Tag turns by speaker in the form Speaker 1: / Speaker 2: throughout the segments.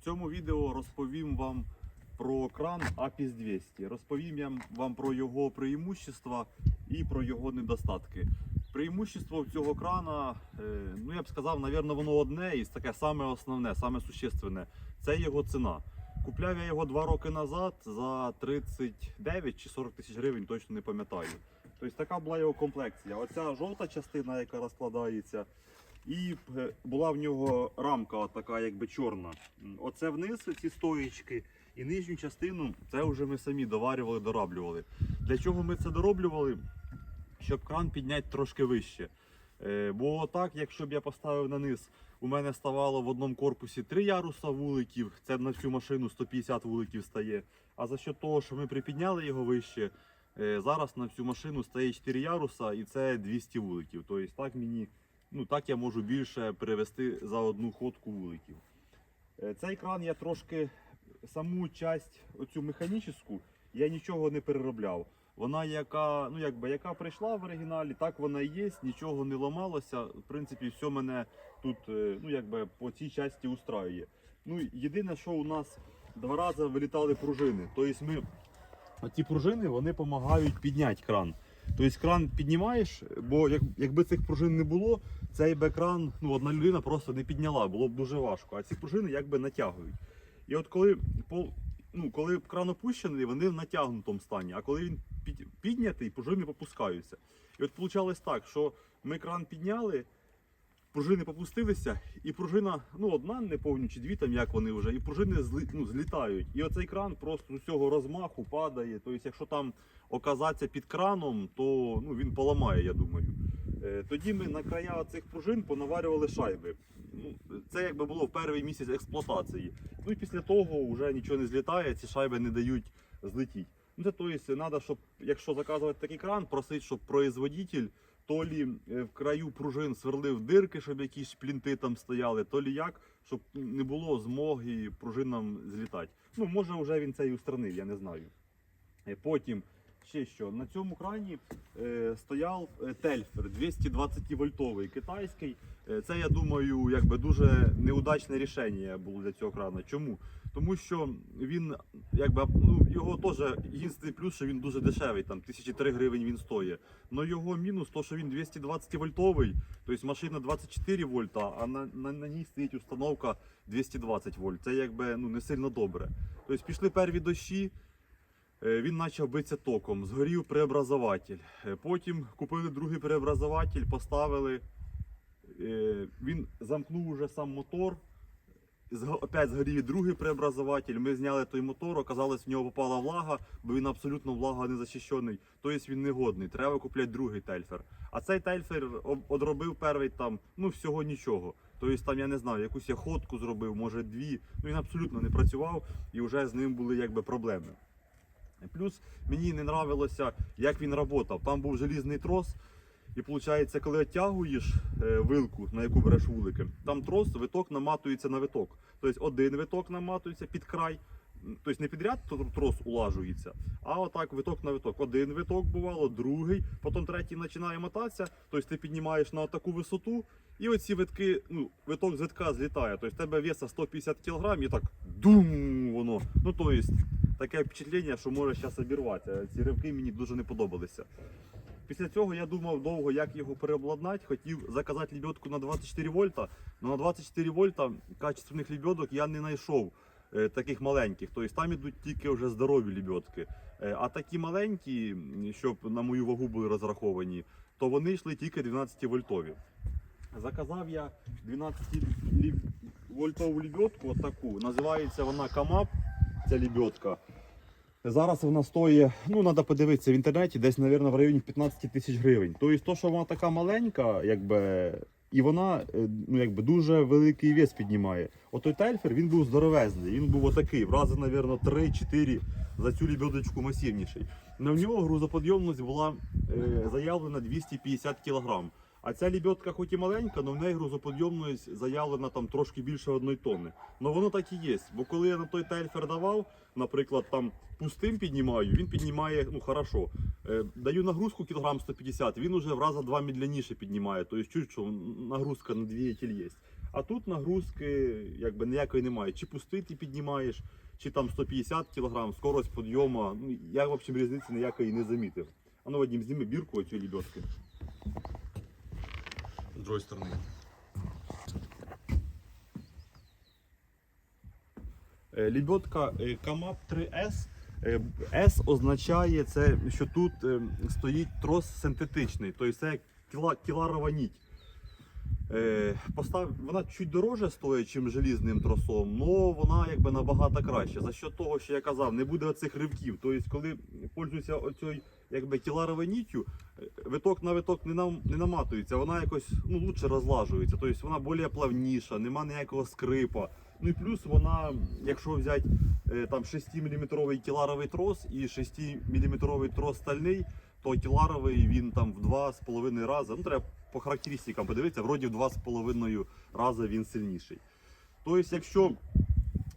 Speaker 1: В цьому відео розповім вам про кран Apis 200. Розповім вам про його преимущества і про його недостатки. Преимущество цього крана, е, ну я б сказав, напевно, воно одне і таке саме основне, саме существенне. Це його ціна. Купляв я його два роки назад за 39 чи 40 тисяч гривень, точно не пам'ятаю. Тобто така була його комплекція. Оця жовта частина, яка розкладається, і е, була в нього рамка така, якби чорна. Оце вниз ці стоїчки, і нижню частину це вже ми самі доварювали, дораблювали. Для чого ми це дороблювали? Щоб кран підняти трошки вище. Е, Бо так, якщо б я поставив на низ, у мене ставало в одному корпусі 3 яруса вуликів, це на всю машину 150 вуликів стає. А за що того, що ми припідняли його вище, е, зараз на всю машину стає 4 яруса і це 200 вуликів. Тобто так мені, ну так я можу більше перевести за одну ходку вуликів. Е, Цей кран я трошки саму часть, оцю механічну, я нічого не переробляв. Вона яка, ну якби яка прийшла в оригіналі, так вона і є, нічого не ламалося. В принципі, все мене тут, е, ну якби по цій часті устраює. Ну єдине, що у нас два рази вилітали пружини. Тобто ми ці пружини вони допомагають підняти кран. Тобто кран піднімаєш, бо як, якби цих пружин не було, цей би кран ну, одна людина просто не підняла, було б дуже важко. А ці пружини якби натягують. І от коли ну, коли кран опущений, вони в натягнутому стані, а коли він під, піднятий, пружини попускаються. І от вийшло так, що ми кран підняли, пружини попустилися, і пружина, ну одна не повню, чи дві там як вони вже, і пружини зли, ну, злітають. І оцей кран просто з усього розмаху падає. Тобто, якщо там оказатися під краном, то ну, він поламає, я думаю. Е, Тоді ми на края цих пружин понаварювали шайби. Ну, це якби було в перший місяць експлуатації. Ну і після того вже нічого не злітає, ці шайби не дають злетіти. Ну, це тобто, треба, щоб якщо заказувати такий кран, просить, щоб производитель то лі е, в краю пружин сверлив дирки, щоб якісь плінти там стояли, то лі як, щоб не було змоги пружинам злітати. Ну, може, вже він це і устранив, я не знаю. Е, Потім ще що, на цьому крані е, стояв е, тельфер 220 вольтовий китайський. Це, я думаю, якби дуже неудачне рішення було для цього крана. Чому? Тому що він, якби, ну, його теж єдиний плюс, що він дуже дешевий, там 1003 гривень він стоїть. Но його мінус, то, що він 220 вольтовий, тобто машина 24 вольта, а на, на, на ній стоїть установка 220 вольт. Це якби ну, не сильно добре. Тобто пішли перві дощі, е, він почав битися током, згорів преобразователь. Е, Потім купили другий преобразователь, поставили. Е, Він замкнув уже сам мотор. Опять згорів другий преобразователь. Ми зняли той мотор, оказалось, в нього попала влага, бо він абсолютно влага не захищений. Тобто він негодний. Треба купляти другий тельфер. А цей тельфер одробив перший там, ну всього нічого. Тобто там я не знаю, якусь я ходку зробив, може дві. Ну він абсолютно не працював і вже з ним були якби проблеми. Плюс мені не нравилося, як він працював. Там був желізний трос. І виходить, коли оттягуєш е, вилку, на яку береш вулики, там трос, виток наматується на виток. Тобто один виток наматується під край, тобто не підряд тр- трос улажується, а отак виток на виток. Один виток бувало, другий, потім третій починає мотатися, тобто ти піднімаєш на таку висоту, і оці витки, ну, виток з витка злітає. Тобто в тебе веса 150 кг і так дум воно. Ну тобто таке впечатлення, що може зараз обірватися. Ці ривки мені дуже не подобалися. Після цього я думав довго, як його переобладнати. Хотів заказати лебедку на 24 вольта, але на 24 вольта качественних лебедок я не знайшов е, таких маленьких. Тобто там ідуть тільки вже здорові лебедки. Е, а такі маленькі, щоб на мою вагу були розраховані, то вони йшли тільки 12 вольтові. Заказав я 12 вольтову лебедку, от таку. Називається вона Камап, ця лебедка. Зараз вона стоїть, ну треба подивитися в інтернеті, десь, мабуть, в районі 15 тисяч гривень. Тобто, то, що вона така маленька, якби, і вона е, ну, якби, дуже великий вес піднімає. От той тельфер він був здоровезний, він був отакий, в рази, мабуть, 3-4 за цю лебедочку масивніший. На нього грузоподйомність була е, заявлена 250 кг. А ця лебедка хоч і маленька, але в неї грузоподйомність заявлена там трошки більше одної тонни. Ну воно так і є. Бо коли я на той тельфер давав, наприклад, там пустим піднімаю, він піднімає ну хорошо. Е, даю нагрузку кілограм 150, він уже в рази два медленніше піднімає. Тобто чуть, що нагрузка на двигатель є. А тут нагрузки якби ніякої немає. Чи пустий ти піднімаєш, чи там 150 кг, скорость підйому. Ну, я в общем різниці ніякої не замітив. А ну Вадим, зніми бірку оцю лебедки. З другої сторони. Е, Лебедка е, Камап 3S. С означає це, що тут е, стоїть трос синтетичний, тобто це кіларова ніть. Е, постав... Вона чуть дороже стоїть, ніж желізним тросом, але вона якби набагато краще. За що того, що я казав, не буде оцих ривків. Тобто, коли пользуюся оцею якби кіларовою ніттю, виток на виток не, нам, не наматується, вона якось ну, лучше розлажується. Тобто вона більш плавніша, нема ніякого скрипа. Ну і плюс вона, якщо взяти е, там 6-мм кіларовий трос і 6-мм трос стальний, то кіларовий він там в 2,5 рази. Ну, треба по характеристикам подивитися, вроді в 2,5 рази він сильніший. Тобто, якщо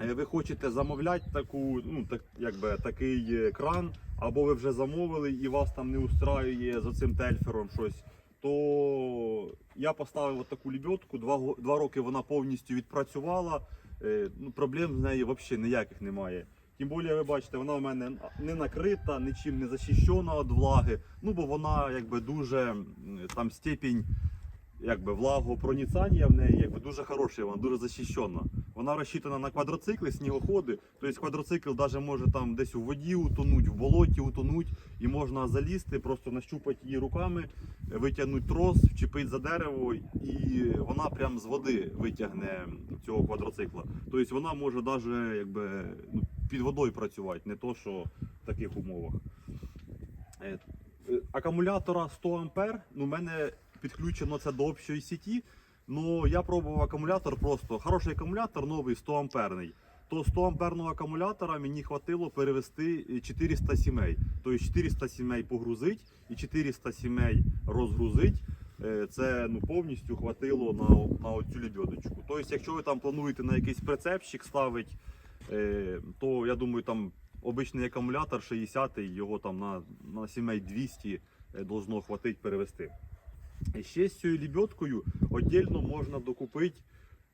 Speaker 1: е, ви хочете замовляти таку, ну, так, якби, такий кран, або ви вже замовили і вас там не устраює за цим тельфером щось, то я поставив от таку лебедку, два, два роки вона повністю відпрацювала. Е, Ну, проблем з нею взагалі ніяких немає. Тим більше, ви бачите, вона в мене не накрита, нічим не захищена від влаги. Ну, бо вона якби дуже там степінь якби, влагопроницання в неї якби, дуже хороша, вона дуже захищена. Вона розчитана на квадроцикли, снігоходи. Тобто квадроцикл навіть може там десь у воді утонуть, в болоті утонуть, і можна залізти, просто нащупати її руками, витягнути трос, вчепити за дерево, і вона прям з води витягне цього квадроцикла. Тобто вона може навіть якби, ну, під водою працювати, не то, що в таких умовах. Е, е, Акумулятора 100 ампер, ну, у мене підключено це до общої сіті. Ну, я пробував акумулятор просто. Хороший акумулятор новий 100 амперний. То 100 амперного акумулятора мені хватило перевести е, 400 сімей. Тобто 400 сімей погрузить і 400 сімей розгрузить. Е, Це ну, повністю хватило на, на оцю лебедочку. Тобто, якщо ви там плануєте на якийсь прицепчик ставити, е, то я думаю, там обичний акумулятор 60 його там на, на сімей 200 е, должно хватить перевести. І Ще з цією лебедкою віддільно можна докупити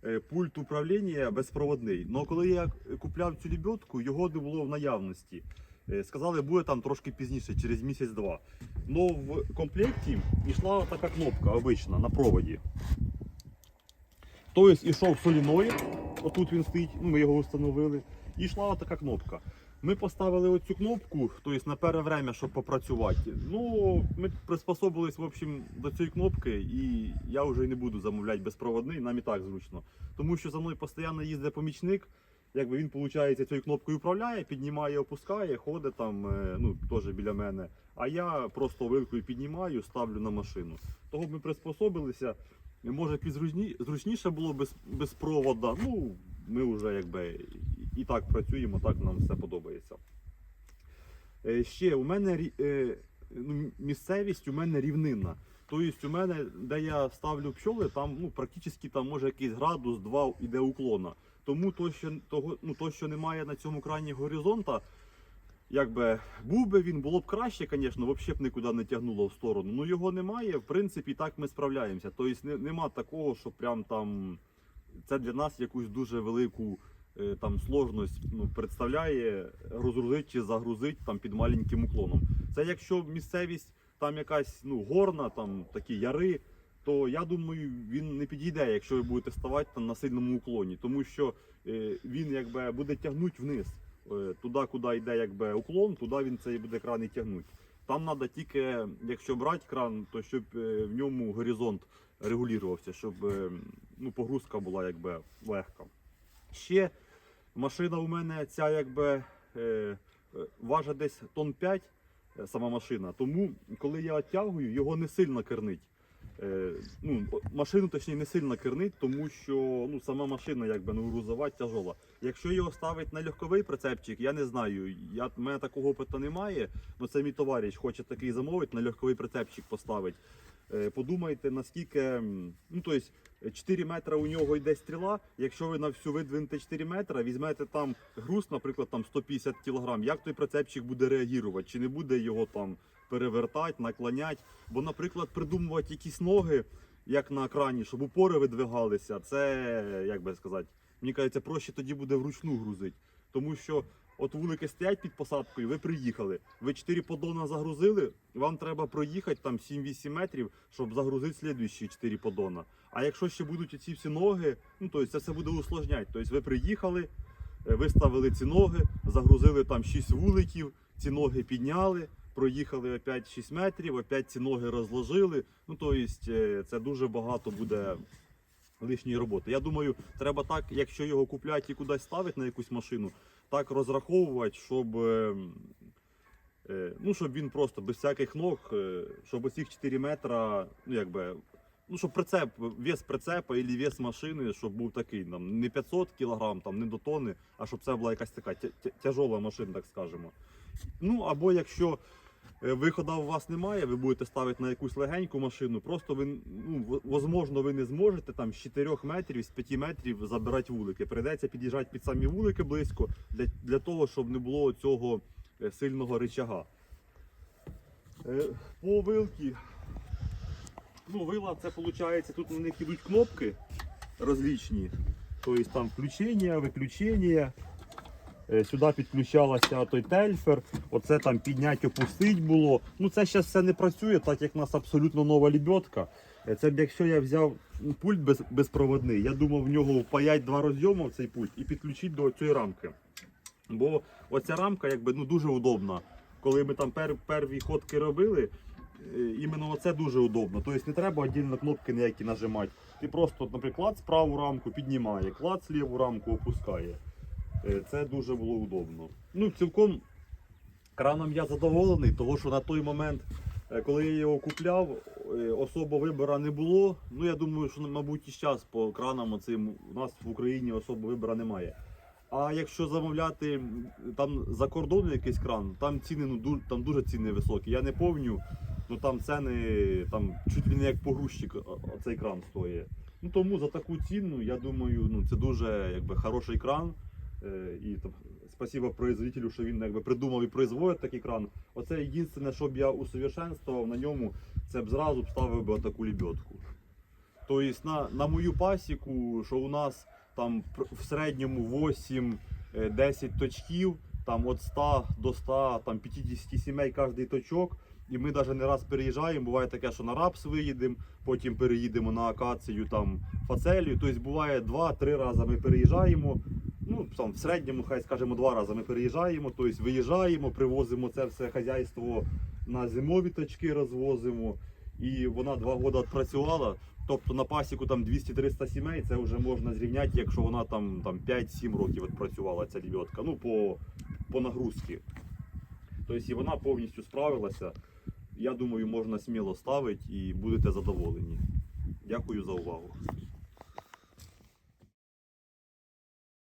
Speaker 1: е, пульт управління безпроводний. Але коли я купляв цю лебедку, його не було в наявності. Е, Сказали, буде там трошки пізніше, через місяць-два. Но в комплекті йшла така кнопка обична на проводі. Тобто йшов соліноїд, отут він стоїть, ну, ми його встановили. І йшла така кнопка. Ми поставили оцю кнопку, тобто на перше время, щоб попрацювати. Ну, ми приспособились в общем, до цієї кнопки, і я вже не буду замовляти безпроводний, нам і так зручно. Тому що за мною постійно їздить помічник. Якби він, виходить, цією кнопкою управляє, піднімає, опускає, ходить там, е, ну, теж біля мене. А я просто вилкою піднімаю, ставлю на машину. Того б ми приспособилися. Може, зручні- зручніше було без, без провода. Ну, ми вже якби і- і так працюємо, так нам все подобається. Е, Ще у мене е, ну, місцевість у мене рівнинна. Тобто у мене, де я ставлю пчоли, там ну, практично там може якийсь градус, два іде уклона. Тому то, що, того, ну, то, що немає на цьому крані горизонта, якби був би він, було б краще, звісно, взагалі б нікуди не тягнуло в сторону. Ну його немає. В принципі, так ми справляємося. Тобто не, нема такого, що прям там це для нас якусь дуже велику е, там сложність ну, представляє розгрузити чи загрузити там під маленьким уклоном. Це якщо місцевість там якась ну, горна, там такі яри. То я думаю, він не підійде, якщо ви будете ставати там на сильному уклоні, тому що е, він якби буде тягнути вниз. Е, туди, куди йде якби уклон, туди він цей буде кран і тягнути. Там треба тільки, якщо брати кран, то щоб е, в ньому горизонт регулювався, щоб е, ну, погрузка була якби легка. Ще машина у мене ця якби важить десь тонн 5 е, сама машина. Тому коли я оттягую, його не сильно кернить. Е, ну, машину точніше не сильно кернить, тому що ну, сама машина якби ну, грузова, тяжола. Якщо його ставить на легковий прицепчик, я не знаю. Я, в мене такого опиту немає, але це мій товариш хоче такий замовити, на легковий прицепчик поставити. Е, Подумайте, наскільки, ну тобто 4 метри у нього йде стріла. Якщо ви на всю видвинете 4 метри, візьмете там груз, наприклад, там 150 кг, як той прицепчик буде реагувати? Чи не буде його там перевертати, наклоняти? Бо, наприклад, придумувати якісь ноги. як на екрані, щоб упори видвигалися, це, як би сказати, мені кажеться, проще тоді буде вручну грузити. Тому що от вулики стоять під посадкою, ви приїхали, ви 4 поддона загрузили, вам треба проїхати там 7-8 метрів, щоб загрузити слідуючі 4 поддона. А якщо ще будуть оці всі ноги, ну то це все буде усложняти. Тобто ви приїхали, е, виставили ці ноги, загрузили там 6 вуликів, ці ноги підняли, проїхали опять 6 метрів, опять ці ноги розложили. Ну то е, це дуже багато буде лишньої роботи. Я думаю, треба так, якщо його купляти і кудись ставити на якусь машину, так розраховувати, щоб. е, е, Ну, щоб він просто без всяких ног, щоб оці 4 метра, ну якби, ну щоб прицеп, вес прицепа і вес машини, щоб був такий, там, не 500 кг, там, не до тони, а щоб це була якась така тя- тя- тяжола машина, так скажемо. Ну, або якщо виходу у вас немає, ви будете ставити на якусь легеньку машину, просто ви, ну, возможно, ви не зможете там з 4 метрів, з 5 метрів забирати вулики. Прийдеться під'їжджати під самі вулики близько для, для того, щоб не було цього е, сильного рычага. Е, По вилки. Ну, вила це виходить, тут на них ідуть кнопки розлічні. Тобто там включення, виключення. Е, Сюди підключалася той тельфер, оце там піднять, опустить було. Ну це зараз все не працює, так як в нас абсолютно нова лебедка. Е, Це б якщо я взяв пульт без, безпроводний, я думав в нього впаять два розйоми в цей пульт і підключити до цієї рамки. Бо оця рамка якби ну дуже удобна. Коли ми там пер, перві ходки робили, е, іменно оце дуже удобно. Тобто не треба віддільно кнопки ніякі нажимати. Ти просто, наприклад, праву рамку піднімає, клац ліву рамку опускає. Е, Це дуже було удобно. Ну, цілком краном я задоволений, тому що на той момент, е, коли я його купляв, е, особо вибору не було. Ну, я думаю, що, мабуть, і зараз по кранам оцим у нас в Україні особо вибору немає. А якщо замовляти там за кордону якийсь кран, там ціни ну, там дуже ціни високі. Я не помню, ну там ціни там чуть ли не як погрузчик цей кран стоїть. Ну тому за таку ціну, я думаю, ну це дуже якби хороший кран. Е, І там, спасибо производителю, що він якби придумав і производить такий кран. Оце єдине, що б я усовершенствував на ньому, це б зразу б ставив би таку лебедку. Тобто на, на мою пасіку, що у нас там в середньому 8-10 точків, там від 100 до 100, там 50 сімей кожний точок. І ми навіть не раз переїжджаємо. Буває таке, що на рапс виїдемо, потім переїдемо на акацію, там фацелію. Тобто буває 2-3 рази ми переїжджаємо. Ну, там, в середньому, хай скажемо, два рази ми переїжджаємо, тобто виїжджаємо, привозимо це все хазяйство на зимові точки, розвозимо. І вона два роки відпрацювала. Тобто на пасіку там 200-300 сімей, це вже можна зрівняти, якщо вона там, там 5-7 років відпрацювала ця лебедка, ну по, по нагрузці. Тобто і вона повністю справилася. Я думаю, можна сміло ставити і будете задоволені. Дякую за увагу.